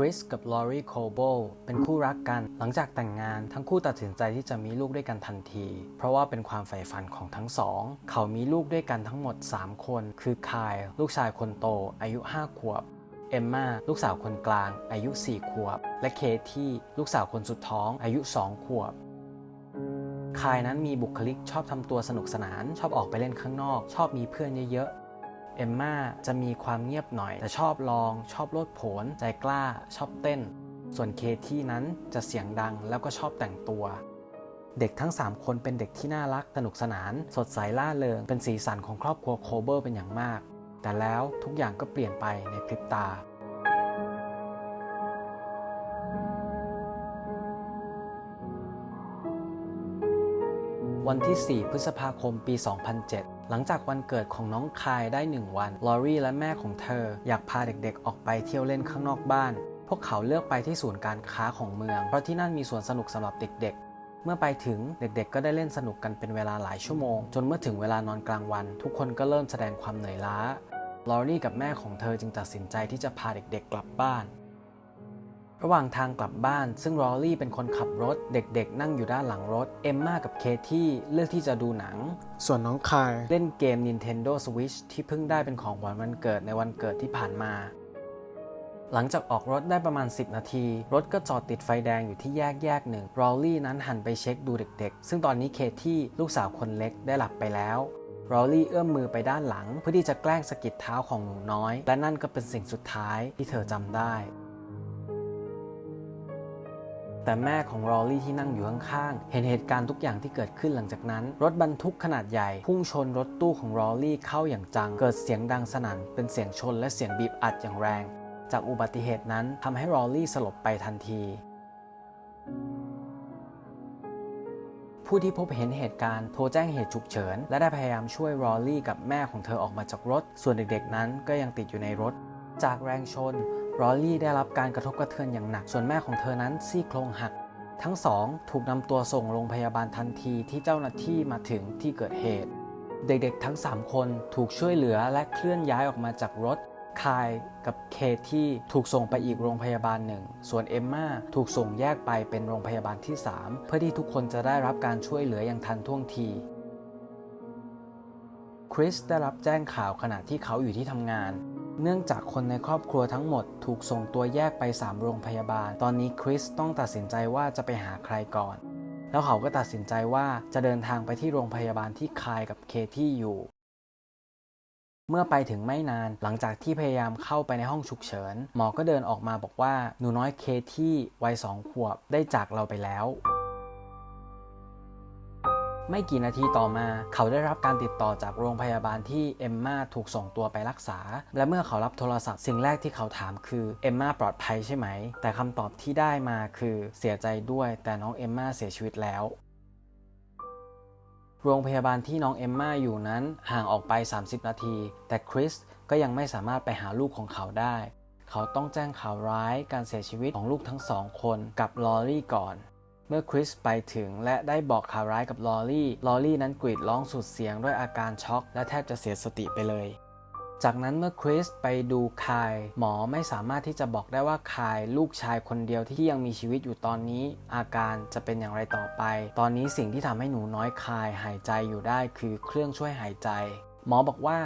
คริสกับลอรีโคโบเป็นคู่รักกัน หลังจากแต่งงานทั้งคู่ตัดสินใจที่จะมีลูกด้วยกันทันที เพราะว่าเป็นความใฝ่ฝันของทั้งสอง เขามีลูกด้วยกันทั้งหมด 3 คน คือคายลูกชายคนโต อายุ 5 ขวบ เอมมาลูกสาวคนกลาง อายุ 4 ขวบ และเคที่ลูกสาวคนสุดท้อง อายุ 2 ขวบคายนั้นมีบุคลิกชอบทำตัวสนุกสนาน ชอบออกไปเล่นข้างนอก ชอบมีเพื่อนเยอะๆ เอมมาจะมีความเงียบหน่อย แต่ชอบลอง ชอบโลดโผนใจกล้า ชอบเต้น ส่วนเคที่นั้นจะเสียงดังแล้วก็ชอบแต่งตัว เด็กทั้ง 3 คนเป็นเด็กที่น่ารักสนุกสนาน สดใสล่าเริง เป็นสีสันของครอบครัวโคเบอร์เป็นอย่างมาก แต่แล้วทุกอย่างก็เปลี่ยนไปในพริบตาวันที่ 4 พฤษภาคม ปี 2007 หลังจากวันเกิดของน้องคายได้ 1 วัน ลอรี่และแม่ของเธอ อยากพาเด็กๆ ออกไปเที่ยวเล่นข้างนอกบ้าน พวกเขาเลือกไปที่ศูนย์การค้าของเมือง เพราะที่นั่นมีสวนสนุกสำหรับเด็กๆ เมื่อไปถึงเด็กๆ ก็ได้เล่นสนุกกันเป็นเวลาหลายชั่วโมง จนเมื่อถึงเวลานอนกลางวัน ทุกคนก็เริ่มแสดงความเหนื่อยล้า ลอรี่กับแม่ของเธอจึงตัดสินใจที่จะพาเด็กๆ กลับบ้าน ระหว่างทางกลับบ้านซึ่งรอลลี่เป็นคนขับรถ เด็กๆ นั่งอยู่ด้านหลังรถ เอมมากับเคที่เลือกที่จะดูหนัง ส่วนน้องคายเล่นเกม Nintendo Switch ที่เพิ่งได้เป็นของขวัญวันเกิดในวันเกิดที่ผ่านมา หลังจากออกรถได้ประมาณ 10 นาที รถก็จอดติดไฟแดงอยู่ที่แยกแยกหนึ่งรอลลี่นั้นหันไปเช็คดูเด็กๆ ซึ่งตอนนี้เคที่ลูกสาวคนเล็กได้หลับไปแล้วรอลลี่เอื้อมมือไปด้านหลัง เพื่อที่จะแกล้งสะกิดเท้าของหนูน้อย และนั่นก็เป็นสิ่งสุดท้ายที่เธอจำได้ แต่แม่ของรอลลี่ที่นั่งอยู่ข้างๆ เห็นเหตุการณ์ทุกอย่างที่เกิดขึ้นหลังจากนั้น รถบรรทุกขนาดใหญ่ พุ่งชนรถตู้ของรอลลี่เข้าอย่างจัง เกิดเสียงดังสนั่น เป็นเสียงชนและเสียงบีบอัดอย่างแรง จากอุบัติเหตุนั้นทำให้รอลลี่สลบไปทันทีผู้ที่พบเห็นเหตุการณ์โทรแจ้งเหตุฉุกเฉิน และได้พยายามช่วยรอลลี่กับแม่ของเธอออกมาจากรถ ส่วนเด็กๆนั้นก็ยังติดอยู่ในรถ จากแรงชน รอลลี่ได้รับการกระทบกระเทือนอย่างหนัก ส่วนแม่ของเธอนั้นซี่โครงหัก ทั้งสองถูกนำตัวส่งโรงพยาบาลทันทีที่เจ้าหน้าที่มาถึงที่เกิดเหตุ เด็กๆทั้ง 3 คนถูกช่วยเหลือและเคลื่อนย้ายออกมาจากรถคายกับเคที่ถูกส่งไปอีกโรงพยาบาลหนึ่ง ส่วนเอมมาถูกส่งแยกไปเป็นโรงพยาบาลที่ 3 เพื่อที่ทุกคนจะได้รับการช่วยเหลืออย่างทันท่วงทีคริสได้รับแจ้งข่าวขณะที่เขาอยู่ที่ทำงาน เนื่องจากคนในครอบครัวทั้งหมดถูกส่งตัวแยกไป 3 โรงพยาบาล ตอนนี้คริสต้องตัดสินใจว่าจะไปหาใครก่อน แล้วเขาก็ตัดสินใจว่าจะเดินทางไปที่โรงพยาบาลที่คายกับเคที่อยู่ เมื่อไปถึงไม่นานหลังจากที่พยายามเข้าไปในห้องฉุกเฉิน หมอก็เดินออกมาบอกว่าหนูน้อยเคที่วัยสองขวบได้จากเราไปแล้ว ไม่กี่นาทีต่อมา เขาได้รับการติดต่อจากโรงพยาบาลที่เอมมาถูกส่งตัวไปรักษา และเมื่อเขารับโทรศัพท์สิ่งแรกที่เขาถามคือเอมมาปลอดภัยใช่ไหม แต่คำตอบที่ได้มาคือเสียใจด้วยแต่น้องเอมมาเสียชีวิตแล้วโรงพยาบาลที่น้องเอมมาอยู่นั้นห่างออกไป 30 นาที แต่คริสก็ยังไม่สามารถไปหาลูกของเขาได้ เขาต้องแจ้งข่าวร้ายการเสียชีวิตของลูกทั้งสองคนกับลอรี่ก่อน เมื่อคริสไปถึงและได้บอกข่าวร้ายกับลอรี่ ลอรี่นั้นกรีดร้องสุดเสียงด้วยอาการช็อก และแทบจะเสียสติไปเลย จากนั้นเมื่อคริสไปดูคาย หมอไม่สามารถที่จะบอกได้ว่าคายลูกชายคนเดียวที่ยังมีชีวิตอยู่ตอนนี้ อาการจะเป็นอย่างไรต่อไป ตอนนี้สิ่งที่ทำให้หนูน้อยคายหายใจอยู่ได้คือเครื่องช่วยหายใจ หมอบอกว่า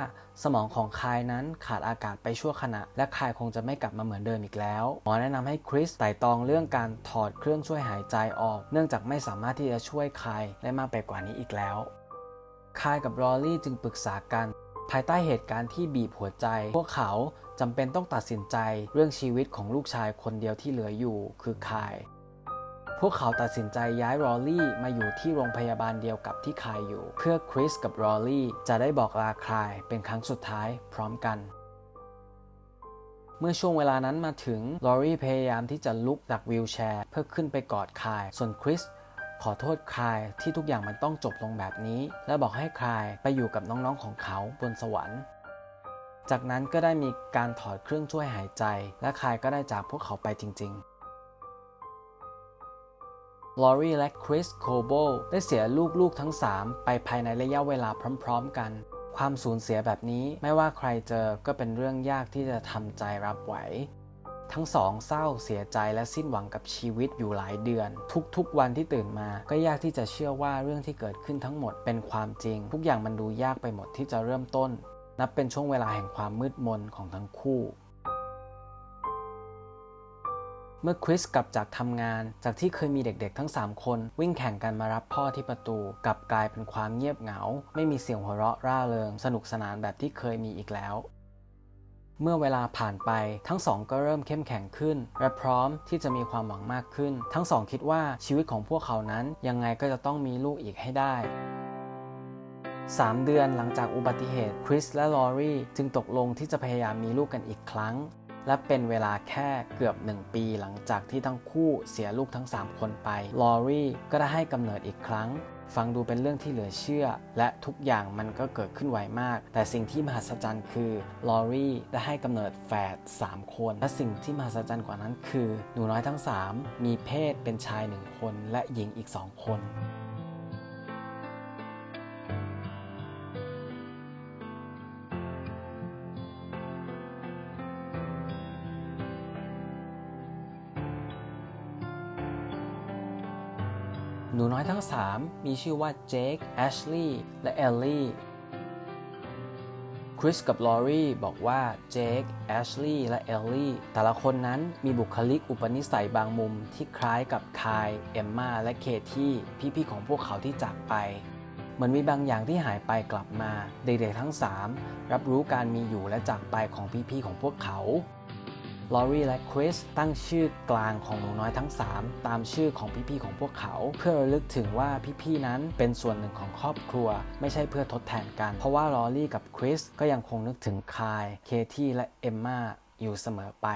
สมองของคายนั้นขาดอากาศไปชั่วขณะ และคายคงจะไม่กลับมาเหมือนเดิมอีกแล้ว หมอแนะนำให้คริสไต่ตองเรื่องการถอดเครื่องช่วยหายใจออก เนื่องจากไม่สามารถที่จะช่วยคายได้มากไปกว่านี้อีกแล้ว คายกับรอลลี่จึงปรึกษากัน ภายใต้เหตุการณ์ที่บีบหัวใจ พวกเขาจำเป็นต้องตัดสินใจเรื่องชีวิตของลูกชายคนเดียวที่เหลืออยู่คือคาย พวกเขาตัดสินใจย้ายรอลลี่มาอยู่ที่โรงพยาบาลเดียวกับที่คายอยู่ เพื่อคริสกับรอลลี่จะได้บอกลาคายเป็นครั้งสุดท้ายพร้อมกันเมื่อช่วงเวลานั้นมาถึง ลอรี่พยายามที่จะลุกจากวีลแชร์ เพื่อขึ้นไปกอดคาย ส่วนคริสขอโทษคายที่ทุกอย่างมันต้องจบลงแบบนี้ และบอกให้คายไปอยู่กับน้องๆของเขาบนสวรรค์ จากนั้นก็ได้มีการถอดเครื่องช่วยหายใจ และคายก็ได้จากพวกเขาไปจริง ๆ ลอรีและคริสโคโบได้เสียลูกๆทั้ง 3 ไปภายในระยะเวลาพร้อม ๆ กัน ความสูญเสียแบบนี้ไม่ว่าใครเจอก็เป็นเรื่องยากที่จะทำใจรับไหว ทั้งสองเศร้าเสียใจและสิ้นหวังกับชีวิตอยู่หลายเดือน ทุกๆวันที่ตื่นมาก็ยากที่จะเชื่อว่าเรื่องที่เกิดขึ้นทั้งหมดเป็นความจริง ทุกอย่างมันดูยากไปหมดที่จะเริ่มต้น นับเป็นช่วงเวลาแห่งความมืดมนของทั้งคู่ เมื่อคริสกลับจากทำงาน จากที่เคยมีเด็กๆทั้ง 3 คน วิ่งแข่งกันมารับพ่อที่ประตู กลับกลายเป็นความเงียบเหงา ไม่มีเสียงหัวเราะร่าเริง สนุกสนานแบบที่เคยมีอีกแล้ว เมื่อเวลาผ่านไปทั้งสองก็เริ่มเข้มแข็งขึ้น และพร้อมที่จะมีความหวังมากขึ้น ทั้งสองคิดว่าชีวิตของพวกเขานั้นยังไงก็จะต้องมีลูกอีกให้ได้3 เดือนหลังจากอุบัติเหตุคริสและลอรี่จึงตกลงที่จะพยายามมีลูกกันอีกครั้ง และเป็นเวลาแค่เกือบ 1 ปีหลังจากที่ทั้งคู่เสียลูกทั้ง 3 คนไป ลอรี่ก็ได้ให้กำเนิดอีกครั้ง ฟังดูเป็นเรื่องที่เหลือเชื่อ และทุกอย่างมันก็เกิดขึ้นไวมาก แต่สิ่งที่มหัศจรรย์คือลอรี่ได้ให้กำเนิดแฝด3 คน และสิ่งที่มหัศจรรย์กว่านั้นคือ หนูน้อยทั้ง 3 มีเพศเป็นชาย 1 คนและหญิงอีก 2 คน หนูน้อยทั้ง 3 มีชื่อว่าเจคแอชลีย์และเอลลี่คริสกับลอรี่บอกว่าเจคแอชลีย์และเอลลี่แต่ละคนนั้นมีบุคลิกอุปนิสัยบางมุมที่คล้ายกับคาย เอมมาและเคที่พี่ๆของพวกเขาที่จากไปเหมือนมีบางอย่างที่หายไปกลับมา เด็กๆทั้ง 3 รับรู้การมีอยู่และจากไปของพี่ๆของพวกเขา ลอรีและคริสตั้งชื่อกลางของหนูน้อยทั้ง 3 ตามชื่อของพี่ๆของพวกเขา เพื่อระลึกถึงว่าพี่ๆนั้นเป็นส่วนหนึ่งของครอบครัว ไม่ใช่เพื่อทดแทนกัน เพราะว่าลอรี่กับคริสก็ยังคงนึกถึงคาย เคที่และเอมมาอยู่เสมอไป